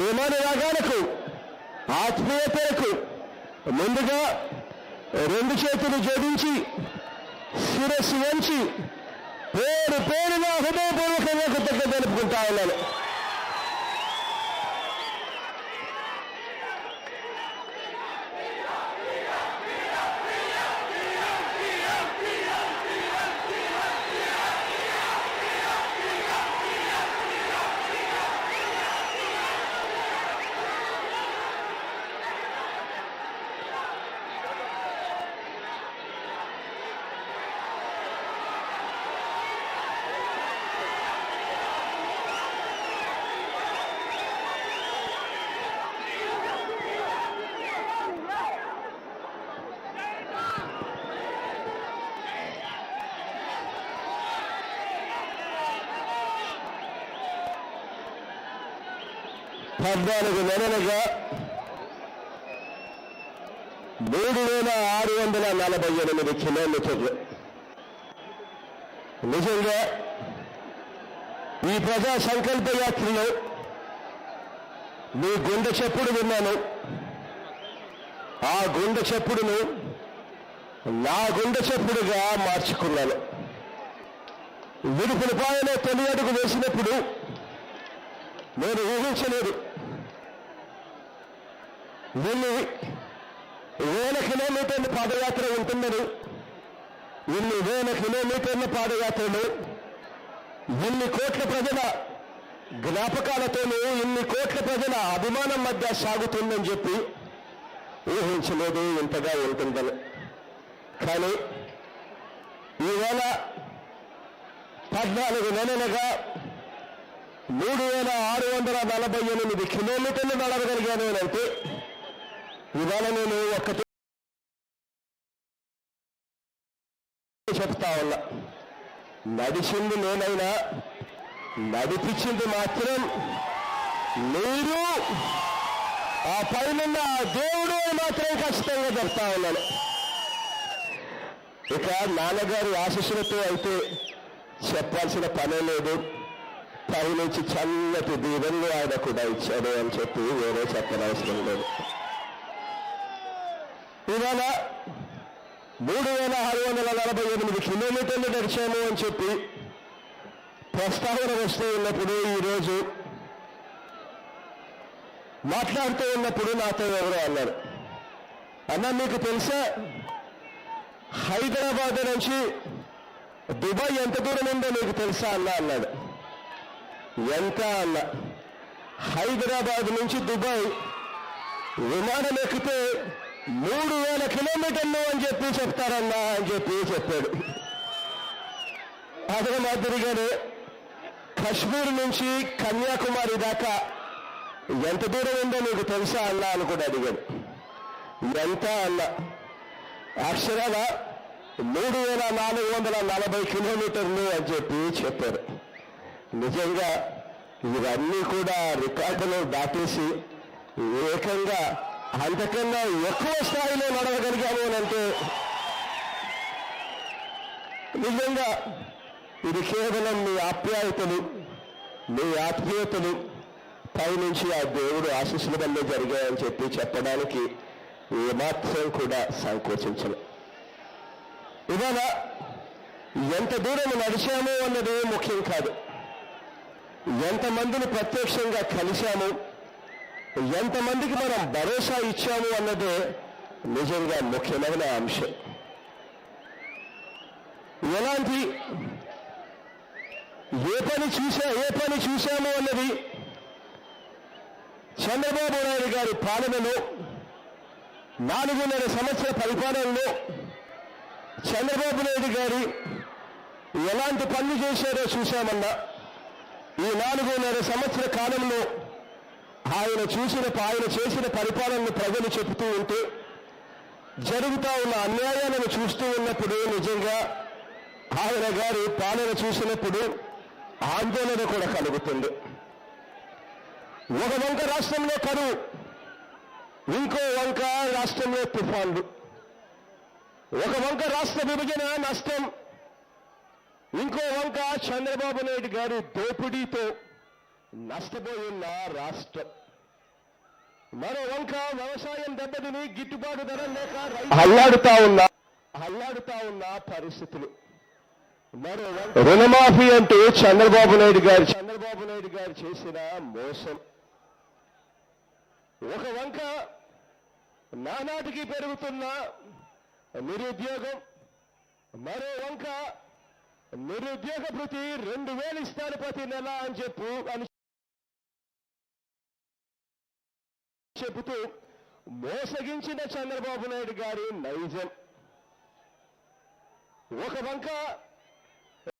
ప్రేమానురాగాలకు ఆత్మీయతలకు ముందుగా రెండు చేతులు జోడించి శిరస్సు వంచి పేరు పేరుగా హృదయపూర్వకంగా కృతజ్ఞత తెలుపుకుంటా ఉన్నాను. పద్నాలుగు నెలలుగా మూడు వేల ఆరు వందల నలభై ఎనిమిది కిలోమీటర్లు నిజంగా ఈ ప్రజా సంకల్ప యాత్రలో మీ గుండె చెప్పుడు విన్నాను. ఆ గుండె చెప్పుడును నా గుండె చెప్పుడుగా మార్చుకున్నాను. విడుపులపాయలో తొలి అడుగు వేసినప్పుడు నేను ఊహించలేదు. వీళ్ళు వేల కిలోమీటర్ల పాదయాత్ర ఉంటుందని ఇన్ని వేల కిలోమీటర్ల పాదయాత్రలు ఇన్ని కోట్ల ప్రజల జ్ఞాపకాలతోనూ ఇన్ని కోట్ల ప్రజల అభిమానం మధ్య సాగుతుందని చెప్పి ఊహించలేదు ఇంతగా ఉంటుందని. కానీ ఈవేళ పద్నాలుగు నెలలుగా మూడు వేల ఆరు వందల నలభై ఎనిమిది కిలోమీటర్లు నడవగలిగాను అంటే ఇవాళ నేను ఒక్కటి చెప్తా ఉన్నా. నడిచింది నేనైనా నడిపించింది మాత్రం మీరు ఆ పైన దేవుడు అని మాత్రం ఖచ్చితంగా చెప్తా ఉన్నాను. ఇక నాన్నగారి ఆశీస్సులతో అయితే చెప్పాల్సిన పనే లేదు. పైనుంచి చల్లటి దీవెనలు ఆయన కూడా ఇచ్చాడు అని చెప్పి వేరే చెప్పనవసరం లేదు. ఇవాళ మూడు వేల ఆరు వందల నలభై ఎనిమిది కిలోమీటర్లు నడిచాము అని చెప్పి ప్రస్తావన వస్తూ ఉన్నప్పుడు ఈరోజు మాట్లాడుతూ ఉన్నప్పుడు నాతో ఎవరో అన్నారు. అన్న మీకు తెలుసా? హైదరాబాద్ నుంచి దుబాయ్ ఎంత దూరం ఉందో మీకు తెలుసా అన్న అన్నాడు. ఎంత అన్న? హైదరాబాద్ నుంచి దుబాయ్ విమానం ఎక్కితే మూడు వేల కిలోమీటర్లు అని చెప్పి చెప్తారన్నా అని చెప్పి చెప్పాడు. అదే మాదిరిగానే కశ్మీర్ నుంచి కన్యాకుమారి దాకా ఎంత దూరం ఉందో నీకు తెలుసా అన్నా అని కూడా అడిగాడు. ఎంత అన్న? అక్షరాల మూడు వేల నాలుగు వందల నలభై కిలోమీటర్లు అని చెప్పి చెప్పారు. నిజంగా ఇవన్నీ కూడా రికార్డులు దాటేసి ఏకంగా అంతకన్నా ఎక్కువ స్థాయిలో నడవగలిగాము అని అంటే నిజంగా ఇది కేవలం మీ ఆప్యాయతలు మీ ఆత్మీయతలు పైనుంచి ఆ దేవుడు ఆశీస్సుల వల్లే జరిగాయని చెప్పి చెప్పడానికి ఏమాత్రం కూడా సంకోచించను. ఇవాళ ఎంత దూరం నడిచాము అన్నది ముఖ్యం కాదు. ఎంతమందిని ప్రత్యక్షంగా కలిశాము ఎంతమందికి మనం భరోసా ఇచ్చాము అన్నదే నిజంగా ముఖ్యమైన అంశం. ఎలాంటి ఏ పని చూసా ఏ పని చూశాము అన్నది చంద్రబాబు నాయుడు గారి పాలనలో నాలుగున్నర సంవత్సర పరిపాలనలో చంద్రబాబు నాయుడు గారి ఎలాంటి పనులు చేశారో చూశామన్నా ఈ నాలుగున్నర సంవత్సర కాలంలో ఆయన చూసిన ఆయన చేసిన పరిపాలనను ప్రజలు చెబుతూ ఉంటే జరుగుతా ఉన్న అన్యాయాలను చూస్తూ ఉన్నప్పుడు నిజంగా ఆయన గారి పాలన చూసినప్పుడు ఆందోళన కూడా కలుగుతుంది. ఒక వంక రాష్ట్రంలో కరువు ఇంకో వంక రాష్ట్రంలో తుఫాన్లు. ఒక వంక రాష్ట్ర విభజన నష్టం ఇంకో వంక చంద్రబాబు నాయుడు గారి దోపిడీతో నష్టపోయిన రాష్ట్రం. మరో వంక వ్యవసాయం దెబ్బతిని గిట్టుబాటు ధర లేక అల్లాడుతా ఉన్నా. అల్లాడుతా ఉన్న పరిస్థితులు. రుణమాఫీ అంటూ చంద్రబాబు నాయుడు గారు చంద్రబాబు నాయుడు గారు చేసిన మోసం. ఒక వంక నానాటికి పెరుగుతున్న నిరుద్యోగం. మరో వంక నిరుద్యోగ భృతి రెండు వేలు ఇస్తాను ప్రతి నెల అని చెప్పు అని చెబుతూ మోసగించిన చంద్రబాబు నాయుడు గారి నైజం. ఒక వంక